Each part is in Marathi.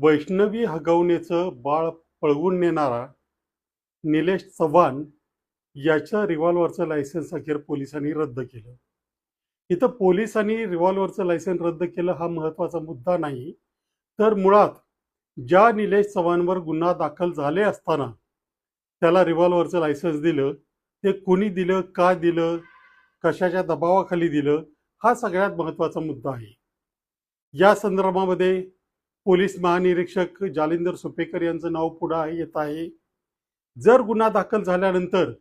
वैष्णवी हगवणेचं बाळ पळवून नेणारा निलेश चव्हाण याच्या रिव्हॉल्वरचं लायसन्स अखेर पोलिसांनी रद्द केलं. इथं पोलिसांनी रिव्हॉल्वरचं लायसन्स रद्द केलं हा महत्त्वाचा मुद्दा नाही. तर मुळात ज्या निलेश चव्हाणवर गुन्हा दाखल झाले असताना त्याला रिव्हॉल्वरचं लायसन्स दिलं ते कुणी दिलं का दिलं कशाच्या दबावाखाली दिलं हा सगळ्यात महत्त्वाचा मुद्दा आहे. या संदर्भामध्ये पोलीस महानिरीक्षक जालिंदर सुपेकर यांचं नाव पुढं येत आहे. जर गुन्हा दाखल झाल्यानंतर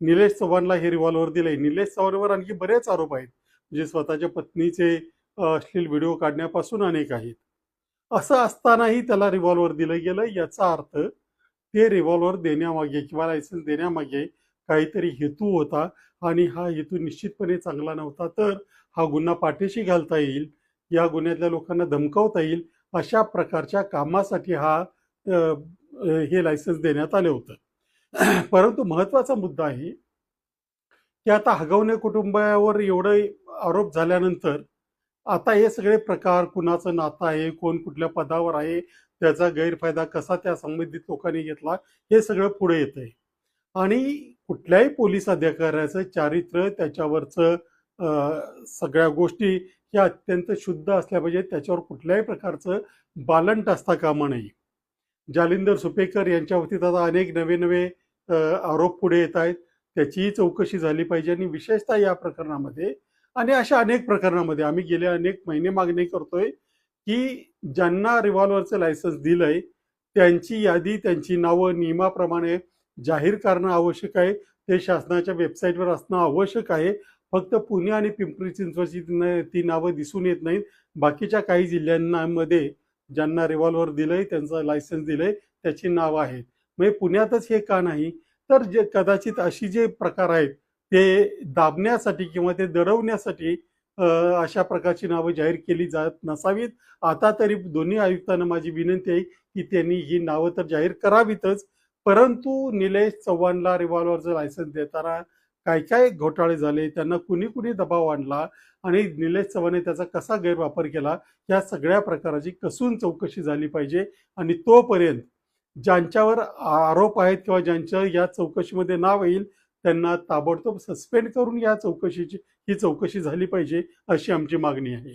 निलेश चव्हाणला हे रिव्हॉल्वर दिले निलेश चव्हाणवर आणखी बरेच आरोप आहेत. म्हणजे स्वतःच्या पत्नीचे अश्लील व्हिडिओ काढण्यापासून अनेक आहेत. असं असतानाही त्याला रिव्हॉल्वर दिलं गेलं. याचा अर्थ ते रिव्हॉल्वर देण्यामागे किंवा लायसन्स देण्यामागे काहीतरी हेतू होता आणि हा हेतू निश्चितपणे चांगला नव्हता. तर हा गुन्हा पाठीशी घालता येईल. या गुन्ह्यातल्या लोकांना धमकावता येईल. अशा प्रकारच्या कामासाठी हा हे लायसन्स देण्यात आलं होतं. परंतु महत्त्वाचा मुद्दा आहे की आता हगवणे कुटुंबावर एवढे आरोप झाल्यानंतर आता हे सगळे प्रकार कुणाचं नातं आहे कोण कुठल्या पदावर आहे त्याचा गैरफायदा कसा त्या संबंधित लोकांनी घेतला हे सगळं पुढे येत आहे आणि कुठल्याही पोलीस अधिकाऱ्याचं चारित्र्य त्याच्यावरचं सगळ्या गोष्टी ह्या अत्यंत शुद्ध असल्या पाहिजेत. त्याच्यावर कुठल्याही प्रकारचं बालंट असता कामा नये. जालिंदर सुपेकर यांच्या बाबतीत आता अनेक नवे नवे आरोप पुढे येत आहेत. त्याचीही चौकशी झाली पाहिजे आणि विशेषतः या प्रकरणामध्ये आणि अशा अनेक प्रकरणामध्ये आम्ही गेले अनेक महिने मागणी करतोय की ज्यांना रिव्हॉल्वरचं लायसन्स दिलंय त्यांची यादी त्यांची नावं नियमाप्रमाणे जाहीर करणं आवश्यक आहे. ते शासनाच्या वेबसाईटवर असणं आवश्यक आहे. फक्त पुणे आणि पिंपरी चिंचवडची ती नावं दिसून येत नाहीत. बाकीच्या काही जिल्ह्यांमध्ये ज्यांना रिव्हॉल्वर दिलंय त्यांचं लायसन्स दिलंय त्याची नावं आहेत. म्हणजे पुण्यातच हे का नाही? तर जे कदाचित अशी जे प्रकार आहेत ते दाबण्यासाठी किंवा ते दडवण्यासाठी अशा प्रकारची नावं जाहीर केली जात नसावीत. आता तरी दोन्ही आयुक्तांना माझी विनंती आहे की त्यांनी ही नावं तर जाहीर करावीतच. परंतु निलेश चव्हाणला रिव्हॉल्वरचं लायसन्स देताना काय काय घोटाळे झाले. त्यांना कुणी कुणी दबाव आणला आणि निलेश चव्हाणने त्याचा कसा गैरवापर केला? या सगळ्या प्रकाराची कसून चौकशी झाली पाहिजे आणि तोपर्यंत ज्यांच्यावर आरोप आहेत किंवा ज्यांच्या या चौकशीमध्ये नाव येईल त्यांना ताबडतोब सस्पेंड करून या चौकशीची ही चौकशी झाली पाहिजे अशी आमची मागणी आहे.